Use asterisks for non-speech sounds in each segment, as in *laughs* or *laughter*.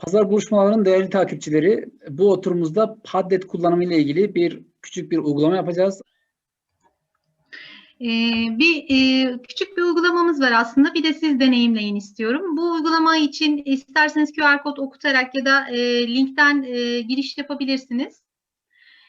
Pazar buluşmalarının değerli takipçileri, bu oturumumuzda Padlet kullanımı ile ilgili bir küçük bir uygulama yapacağız. Ee, bir e, küçük bir uygulamamız var aslında. Bir de siz deneyimleyin istiyorum. Bu uygulama için isterseniz QR kod okutarak ya da e, linkten e, giriş yapabilirsiniz.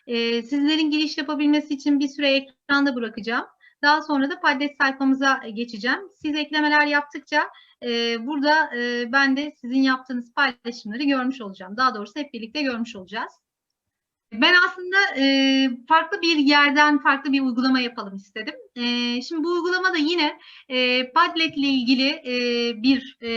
E, sizlerin giriş yapabilmesi için bir süre ekranda bırakacağım. Daha sonra da Padlet sayfamıza geçeceğim. Siz eklemeler yaptıkça e, burada e, ben de sizin yaptığınız paylaşımları görmüş olacağım. Daha doğrusu hep birlikte görmüş olacağız. Ben aslında e, farklı bir yerden farklı bir uygulama yapalım istedim. E, şimdi bu uygulama da yine e, Padlet ile ilgili e, bir e,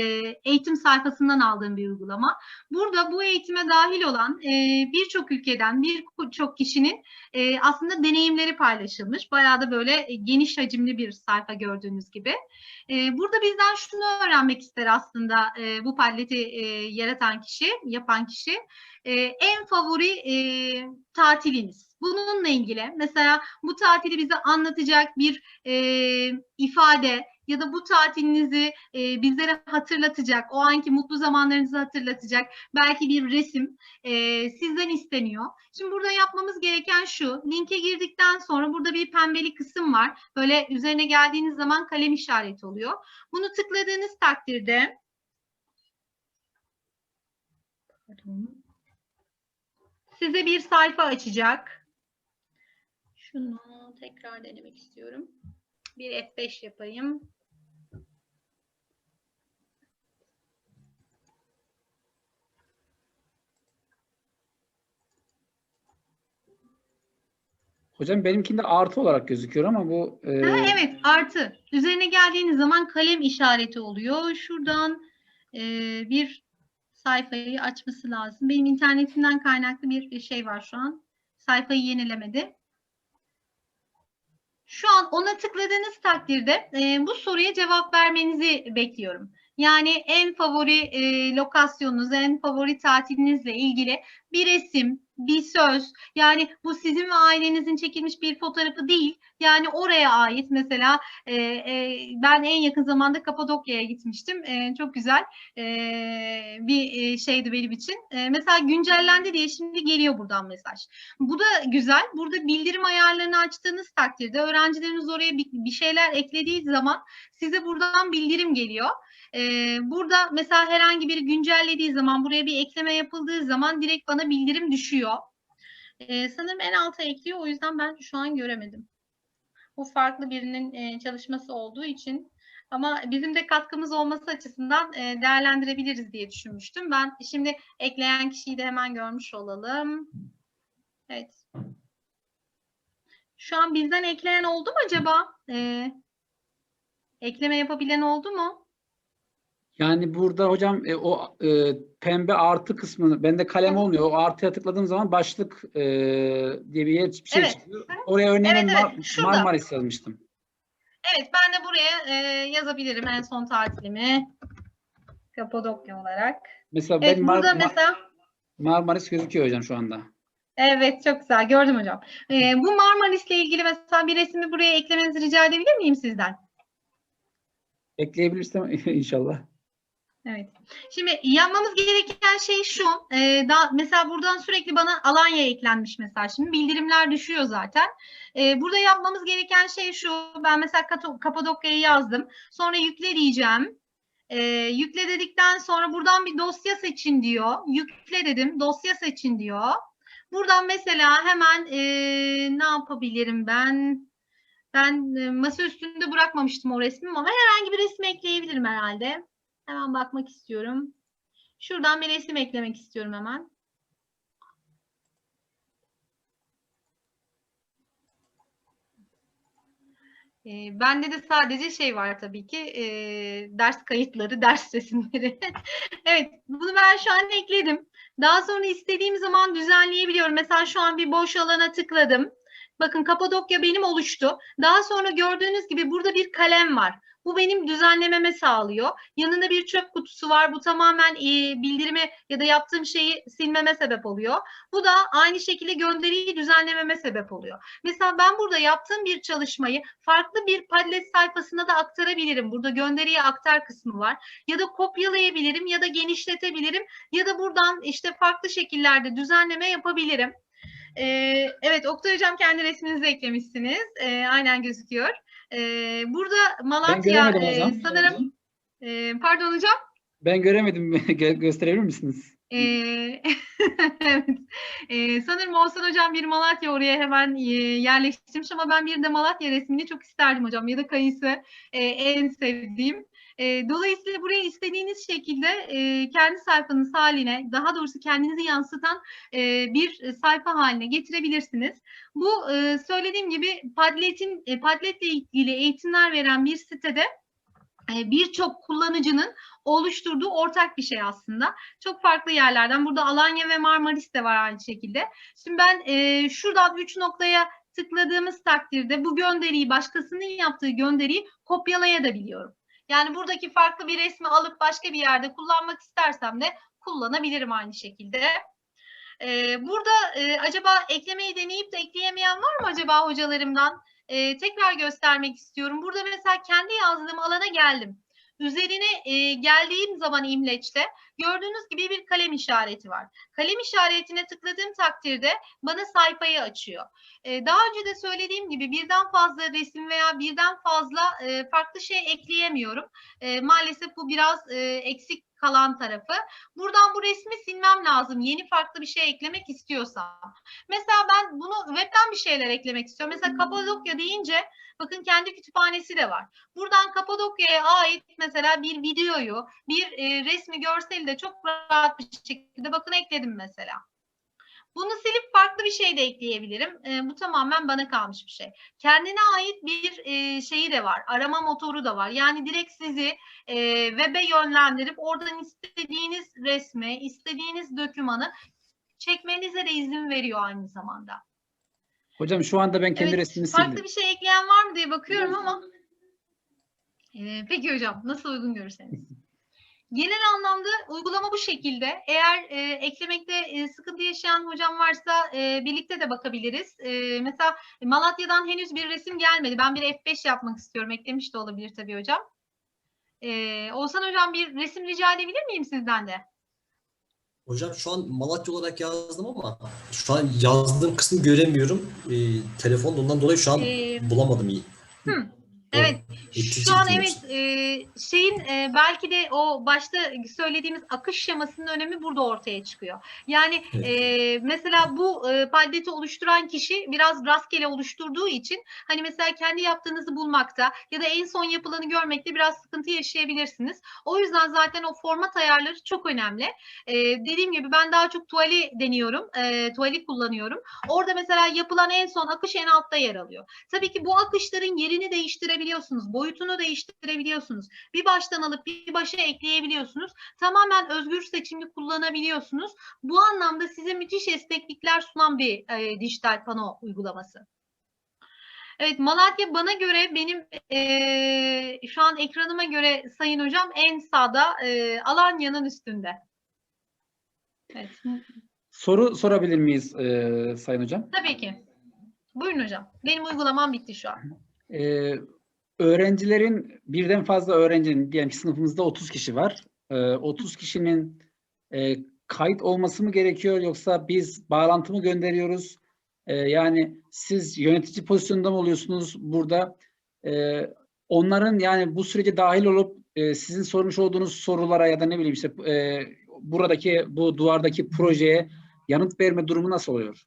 eğitim sayfasından aldığım bir uygulama. Burada bu eğitime dahil olan e, birçok ülkeden birçok kişinin e, aslında deneyimleri paylaşılmış. Bayağı da böyle geniş hacimli bir sayfa gördüğünüz gibi. E, burada bizden şunu öğrenmek ister aslında e, bu Padlet'i e, yaratan kişi, yapan kişi e, en favori e, tatiliniz. Bununla ilgili mesela bu tatili bize anlatacak bir e, ifade ya da bu tatilinizi e, bizlere hatırlatacak, o anki mutlu zamanlarınızı hatırlatacak belki bir resim e, sizden isteniyor. Şimdi burada yapmamız gereken şu, linke girdikten sonra burada bir pembeli kısım var. Böyle üzerine geldiğiniz zaman kalem işareti oluyor. Bunu tıkladığınız takdirde size bir sayfa açacak. Şunu tekrar denemek istiyorum. Bir F5 yapayım. Hocam benimkinde artı olarak gözüküyor ama bu... e, Ha, evet artı. Üzerine geldiğiniz zaman kalem işareti oluyor. Şuradan e, bir sayfayı açması lazım. Benim internetimden kaynaklı bir şey var şu an. Sayfayı yenilemedi. Şu an ona tıkladığınız takdirde e, bu soruya cevap vermenizi bekliyorum. Yani en favori e, lokasyonunuz, en favori tatilinizle ilgili bir resim, bir söz. Yani bu sizin ve ailenizin çekilmiş bir fotoğrafı değil. Yani oraya ait mesela e, e, ben en yakın zamanda Kapadokya'ya gitmiştim. E, çok güzel e, bir e, şeydi benim için. E, mesela güncellendi diye şimdi geliyor buradan mesaj. Bu da güzel. Burada bildirim ayarlarını açtığınız takdirde öğrencileriniz oraya bir, bir şeyler eklediği zaman size buradan bildirim geliyor. Ee, burada mesela herhangi biri güncellediği zaman buraya bir ekleme yapıldığı zaman direkt bana bildirim düşüyor. Ee, sanırım en alta ekliyor o yüzden ben şu an göremedim. Bu farklı birinin e, çalışması olduğu için ama bizim de katkımız olması açısından e, değerlendirebiliriz diye düşünmüştüm. Ben şimdi ekleyen kişiyi de hemen görmüş olalım. Evet. Şu an bizden ekleyen oldu mu acaba? Ee, ekleme yapabilen oldu mu? Yani burada hocam e, o e, pembe artı kısmını, bende kalem olmuyor. O artıya tıkladığım zaman başlık e, diye bir yer bir şey Evet. çıkıyor. Oraya örneğin Evet, Mar- evet. Şurada. Marmaris yazmıştım. Evet ben de buraya e, yazabilirim en son tatilimi. Kapadokya olarak. Mesela Evet Mar- burada Mar- mesela Marmaris gözüküyor hocam şu anda. evet çok güzel gördüm hocam. E, bu Marmaris'le ilgili mesela bir resmi buraya eklemenizi rica edebilir miyim sizden? Ekleyebilirsem *laughs* inşallah. Evet. Şimdi yapmamız gereken şey şu. E, daha, mesela buradan sürekli bana Alanya eklenmiş mesela. Şimdi bildirimler düşüyor zaten. E, burada yapmamız gereken şey şu. Ben mesela Kapadokya'yı yazdım. Sonra yükle diyeceğim. E, yükle dedikten sonra buradan bir dosya seçin diyor. Yükle dedim. Dosya seçin diyor. Buradan mesela hemen e, ne yapabilirim ben? Ben e, masa üstünde bırakmamıştım o resmi ama herhangi bir resim ekleyebilirim herhalde. Hemen bakmak istiyorum. Şuradan bir resim eklemek istiyorum hemen. Ee, bende de sadece şey var tabii ki e, ders kayıtları, *laughs* ders resimleri. *laughs* evet, bunu ben şu an ekledim. Daha sonra istediğim zaman düzenleyebiliyorum. Mesela şu an bir boş alana tıkladım. Bakın Kapadokya benim oluştu. Daha sonra gördüğünüz gibi burada bir kalem var. Bu benim düzenlememe sağlıyor. Yanında bir çöp kutusu var. Bu tamamen e, bildirimi ya da yaptığım şeyi silmeme sebep oluyor. Bu da aynı şekilde gönderiyi düzenlememe sebep oluyor. Mesela ben burada yaptığım bir çalışmayı farklı bir Padlet sayfasına da aktarabilirim. Burada gönderiye aktar kısmı var. Ya da kopyalayabilirim ya da genişletebilirim ya da buradan işte farklı şekillerde düzenleme yapabilirim. Ee, evet Oktay Hocam kendi resminizi eklemişsiniz. Ee, aynen gözüküyor. Ee, burada Malatya e, sanırım e, pardon hocam. Ben göremedim. *laughs* Gö- gösterebilir misiniz? Ee, *laughs* evet. Ee, sanırım Oğuzhan Hocam bir Malatya oraya hemen yerleştirmiş ama ben bir de Malatya resmini çok isterdim hocam ya da kayısı e, en sevdiğim. E, dolayısıyla buraya istediğiniz şekilde e, kendi sayfanız haline, daha doğrusu kendinizi yansıtan e, bir sayfa haline getirebilirsiniz. Bu e, söylediğim gibi Padlet'in e, Padlet'le ilgili eğitimler veren bir sitede birçok kullanıcının oluşturduğu ortak bir şey aslında. Çok farklı yerlerden. Burada Alanya ve Marmaris de var aynı şekilde. Şimdi ben e, şuradan üç noktaya tıkladığımız takdirde bu gönderiyi, başkasının yaptığı gönderiyi kopyalayabiliyorum. Yani buradaki farklı bir resmi alıp başka bir yerde kullanmak istersem de kullanabilirim aynı şekilde. Ee, burada e, acaba eklemeyi deneyip de ekleyemeyen var mı acaba hocalarımdan? Ee, tekrar göstermek istiyorum. Burada mesela kendi yazdığım alana geldim. Üzerine e, geldiğim zaman imleçte gördüğünüz gibi bir kalem işareti var. Kalem işaretine tıkladığım takdirde bana sayfayı açıyor. E, daha önce de söylediğim gibi birden fazla resim veya birden fazla e, farklı şey ekleyemiyorum. E, maalesef bu biraz e, eksik kalan tarafı. Buradan bu resmi silmem lazım. Yeni farklı bir şey eklemek istiyorsam. Mesela ben bunu webten bir şeyler eklemek istiyorum. Mesela Kapadokya deyince bakın kendi kütüphanesi de var. Buradan Kapadokya'ya ait mesela bir videoyu, bir e, resmi görseli de çok rahat bir şekilde bakın ekledim mesela. Bunu silip farklı bir şey de ekleyebilirim. E, bu tamamen bana kalmış bir şey. Kendine ait bir e, şeyi de var. Arama motoru da var. Yani direkt sizi e, web'e yönlendirip oradan istediğiniz resmi, istediğiniz dokümanı çekmenize de izin veriyor aynı zamanda. Hocam şu anda ben kendi Evet, resmimi farklı sildim. bir şey ekleyen var mı diye bakıyorum ama. Ee, peki hocam nasıl uygun görürseniz. *laughs* Genel anlamda uygulama bu şekilde. Eğer e, eklemekte e, sıkıntı yaşayan hocam varsa e, birlikte de bakabiliriz. E, mesela Malatya'dan henüz bir resim gelmedi. Ben bir F5 yapmak istiyorum. Eklemiş de olabilir tabii hocam. E, Oğuzhan hocam bir resim rica edebilir miyim sizden de? Hocam şu an Malatya olarak yazdım ama şu an yazdığım kısmı göremiyorum. Ee, telefonda ondan dolayı şu an Ee, bulamadım iyi. hı, Evet. Şu an evet e, şeyin e, belki de o başta söylediğimiz akış şemasının önemi burada ortaya çıkıyor. Yani Evet. e, mesela bu e, paddeti oluşturan kişi biraz rastgele oluşturduğu için hani mesela kendi yaptığınızı bulmakta ya da en son yapılanı görmekte biraz sıkıntı yaşayabilirsiniz. O yüzden zaten o format ayarları çok önemli. E, dediğim gibi ben daha çok tuvali deniyorum. E, tuvali kullanıyorum. Orada mesela yapılan en son akış en altta yer alıyor. Tabii ki bu akışların yerini değiştirebiliyorsunuz, boyutunu değiştirebiliyorsunuz. Bir baştan alıp bir başa ekleyebiliyorsunuz. Tamamen özgür seçimli kullanabiliyorsunuz. Bu anlamda size müthiş esneklikler sunan bir e, dijital pano uygulaması. Evet Malatya bana göre benim e, şu an ekranıma göre Sayın Hocam en sağda e, Alanya'nın üstünde. Evet, Soru sorabilir miyiz e, Sayın Hocam? tabii ki. Buyurun hocam. Benim uygulamam bitti şu an. Ee, öğrencilerin birden fazla öğrencinin diyelim ki sınıfımızda 30 kişi var. Ee, 30 kişinin e, kayıt olması mı gerekiyor yoksa biz bağlantı mı gönderiyoruz? Ee, yani siz yönetici pozisyonunda mı oluyorsunuz burada? Ee, onların yani bu sürece dahil olup e, sizin sormuş olduğunuz sorulara ya da ne bileyim işte e, buradaki bu duvardaki projeye yanıt verme durumu nasıl oluyor?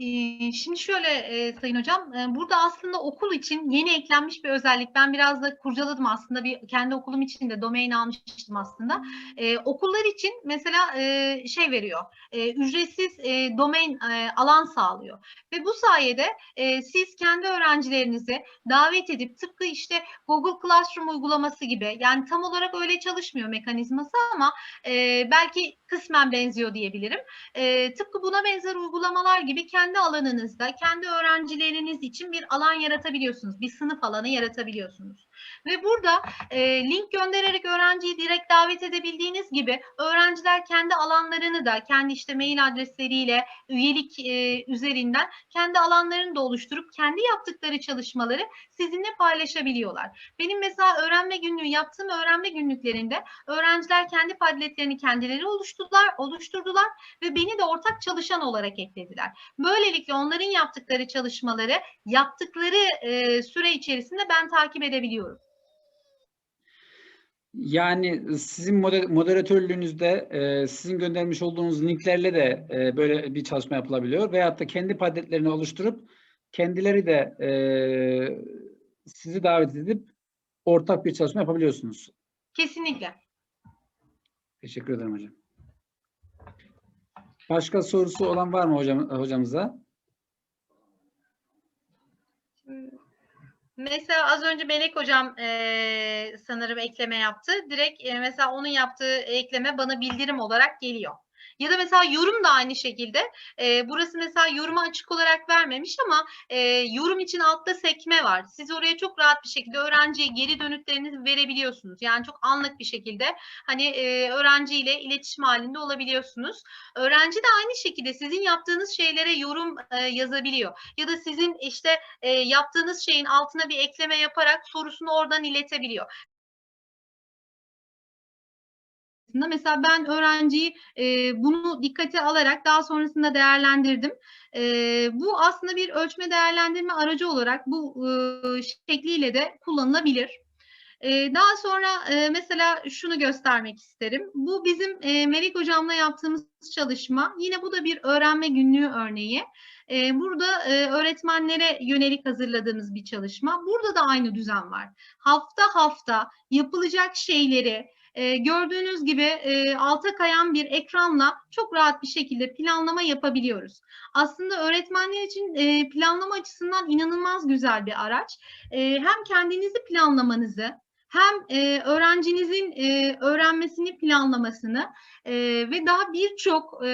Ee, Şimdi şöyle e, Sayın Hocam, e, burada aslında okul için yeni eklenmiş bir özellik. Ben biraz da kurcaladım aslında, bir kendi okulum için de domain almıştım aslında. Ee, okullar için mesela e, şey veriyor, e, ücretsiz e, domain e, alan sağlıyor. Ve bu sayede e, siz kendi öğrencilerinizi davet edip tıpkı işte Google Classroom uygulaması gibi, yani tam olarak öyle çalışmıyor mekanizması ama e, belki kısmen benziyor diyebilirim. E, tıpkı buna benzer uygulamalar gibi kendi kendi alanınızda, kendi öğrencileriniz için bir alan yaratabiliyorsunuz. Bir sınıf alanı yaratabiliyorsunuz. Ve burada e, link göndererek öğrenciyi direkt davet edebildiğiniz gibi öğrenciler kendi alanlarını da kendi işte mail adresleriyle üyelik e, üzerinden kendi alanlarını da oluşturup kendi yaptıkları çalışmaları sizinle paylaşabiliyorlar. Benim mesela öğrenme günlüğü yaptığım öğrenme günlüklerinde öğrenciler kendi padletlerini kendileri oluşturdular, oluşturdular ve beni de ortak çalışan olarak eklediler. Böylelikle onların yaptıkları çalışmaları yaptıkları e, süre içerisinde ben takip edebiliyorum. Yani sizin moder- moderatörlüğünüzde e, sizin göndermiş olduğunuz linklerle de e, böyle bir çalışma yapılabiliyor. Veyahut da kendi padletlerini oluşturup kendileri de e, sizi davet edip ortak bir çalışma yapabiliyorsunuz. Kesinlikle. Teşekkür ederim hocam. Başka sorusu olan var mı hocam hocamıza? Mesela az önce Melek hocam eee, sanırım ekleme yaptı. Direkt eee, mesela onun yaptığı ekleme bana bildirim olarak geliyor. Ya da mesela yorum da aynı şekilde. Eee, burası mesela yoruma açık olarak vermemiş ama eee, yorum için altta sekme var. Siz oraya çok rahat bir şekilde öğrenciye geri dönütlerinizi verebiliyorsunuz. Yani çok anlık bir şekilde hani eee öğrenciyle iletişim halinde olabiliyorsunuz. Öğrenci de aynı şekilde sizin yaptığınız şeylere yorum eee, yazabiliyor. Ya da sizin işte e, yaptığınız şeyin altına bir ekleme yaparak sorusunu oradan iletebiliyor. Mesela ben öğrenciyi e, bunu dikkate alarak daha sonrasında değerlendirdim. E, bu aslında bir ölçme değerlendirme aracı olarak bu e, şekliyle de kullanılabilir. E, daha sonra e, mesela şunu göstermek isterim. Bu bizim e, Melik Hocam'la yaptığımız çalışma. Yine bu da bir öğrenme günlüğü örneği. Burada öğretmenlere yönelik hazırladığımız bir çalışma. Burada da aynı düzen var. Hafta hafta yapılacak şeyleri e, gördüğünüz gibi e, alta kayan bir ekranla çok rahat bir şekilde planlama yapabiliyoruz. Aslında öğretmenler için e, planlama açısından inanılmaz güzel bir araç. E, Hem kendinizi planlamanızı hem e, öğrencinizin e, öğrenmesini planlamasını e, ve daha birçok e,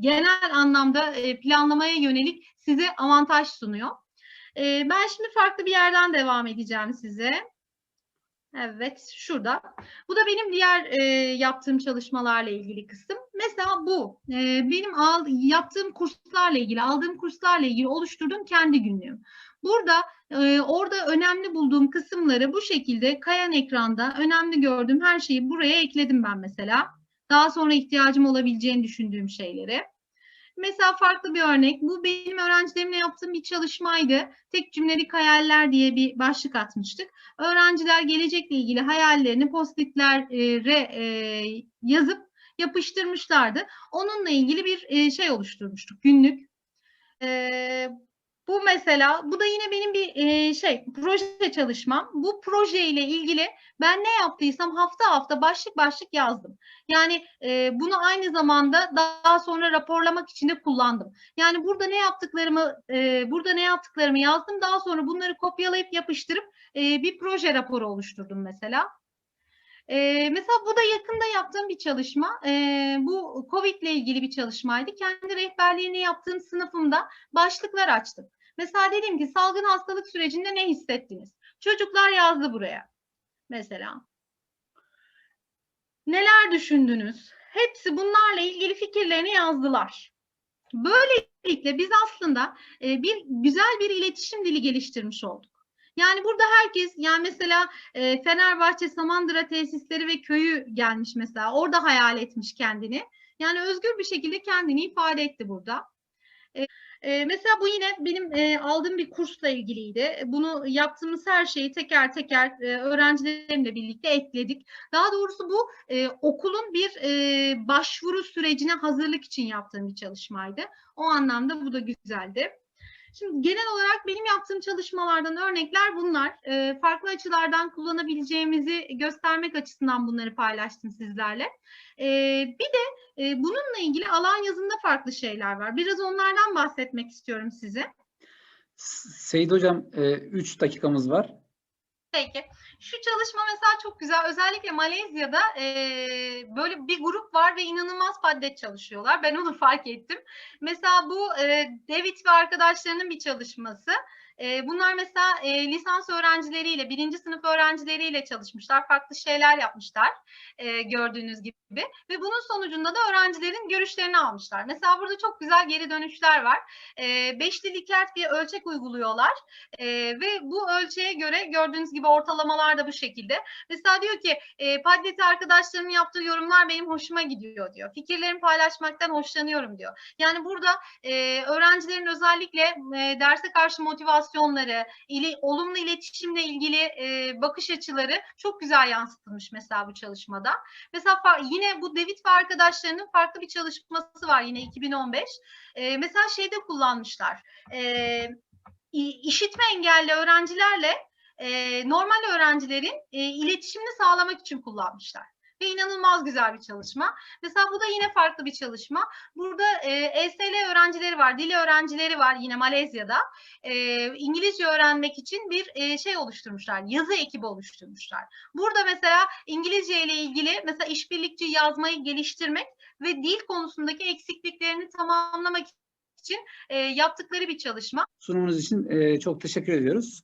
genel anlamda e, planlamaya yönelik size avantaj sunuyor. E, ben şimdi farklı bir yerden devam edeceğim size. Evet, şurada. Bu da benim diğer e, yaptığım çalışmalarla ilgili kısım. Mesela bu. E, benim al, yaptığım kurslarla ilgili, aldığım kurslarla ilgili oluşturduğum kendi günlüğüm. Burada e, orada önemli bulduğum kısımları bu şekilde kayan ekranda önemli gördüğüm her şeyi buraya ekledim ben mesela. Daha sonra ihtiyacım olabileceğini düşündüğüm şeyleri. Mesela farklı bir örnek. Bu benim öğrencilerimle yaptığım bir çalışmaydı. Tek cümlelik hayaller diye bir başlık atmıştık. Öğrenciler gelecekle ilgili hayallerini postitlere e, yazıp yapıştırmışlardı. Onunla ilgili bir e, şey oluşturmuştuk. Günlük. Bu mesela, bu da yine benim bir e, şey proje çalışmam. Bu proje ile ilgili ben ne yaptıysam hafta hafta başlık başlık yazdım. Yani e, bunu aynı zamanda daha sonra raporlamak için de kullandım. Yani burada ne yaptıklarımı e, burada ne yaptıklarımı yazdım. Daha sonra bunları kopyalayıp yapıştırıp e, bir proje raporu oluşturdum mesela. E, mesela bu da yakında yaptığım bir çalışma. E, bu COVID ile ilgili bir çalışmaydı. Kendi rehberliğini yaptığım sınıfımda başlıklar açtım. Mesela dedim ki salgın hastalık sürecinde ne hissettiniz? Çocuklar yazdı buraya. Mesela. Neler düşündünüz? Hepsi bunlarla ilgili fikirlerini yazdılar. Böylelikle biz aslında e, bir güzel bir iletişim dili geliştirmiş olduk. Yani burada herkes yani mesela e, Fenerbahçe Samandıra tesisleri ve köyü gelmiş mesela orada hayal etmiş kendini. Yani özgür bir şekilde kendini ifade etti burada. E, mesela bu yine benim e, aldığım bir kursla ilgiliydi. Bunu yaptığımız her şeyi teker teker e, öğrencilerimle birlikte ekledik. Daha doğrusu bu e, okulun bir e, başvuru sürecine hazırlık için yaptığım bir çalışmaydı. O anlamda bu da güzeldi. Şimdi genel olarak benim yaptığım çalışmalardan örnekler bunlar. E, farklı açılardan kullanabileceğimizi göstermek açısından bunları paylaştım sizlerle. E, bir de e, bununla ilgili alan yazında farklı şeyler var. Biraz onlardan bahsetmek istiyorum size. Seyit Hocam 3 dakikamız var. Peki. Şu çalışma mesela çok güzel. Özellikle Malezya'da e, böyle bir grup var ve inanılmaz padlet çalışıyorlar. Ben onu fark ettim. Mesela bu e, David ve arkadaşlarının bir çalışması. E, bunlar mesela e, lisans öğrencileriyle, birinci sınıf öğrencileriyle çalışmışlar. Farklı şeyler yapmışlar e, gördüğünüz gibi. Ve bunun sonucunda da öğrencilerin görüşlerini almışlar. Mesela burada çok güzel geri dönüşler var. E, beşli Likert diye ölçek uyguluyorlar. E, ve bu ölçeğe göre gördüğünüz gibi ortalamalar da bu şekilde. Mesela diyor ki e, Padlet'i arkadaşlarımın yaptığı yorumlar benim hoşuma gidiyor diyor. Fikirlerimi paylaşmaktan hoşlanıyorum diyor. Yani burada e, öğrencilerin özellikle e, derse karşı motivasyonları, ili, olumlu iletişimle ilgili e, bakış açıları çok güzel yansıtılmış mesela bu çalışmada. Mesela yine bu David ve arkadaşlarının farklı bir çalışması var yine 2015. E, mesela şeyde kullanmışlar. E, işitme engelli öğrencilerle e, normal öğrencilerin e, iletişimini sağlamak için kullanmışlar. Ve inanılmaz güzel bir çalışma. Mesela bu da yine farklı bir çalışma. Burada e, ESL öğrencileri var, dil öğrencileri var yine Malezya'da. E, İngilizce öğrenmek için bir e, şey oluşturmuşlar, yazı ekibi oluşturmuşlar. Burada mesela İngilizce ile ilgili mesela işbirlikçi yazmayı geliştirmek ve dil konusundaki eksikliklerini tamamlamak için e, yaptıkları bir çalışma. Sunumunuz için e, çok teşekkür ediyoruz.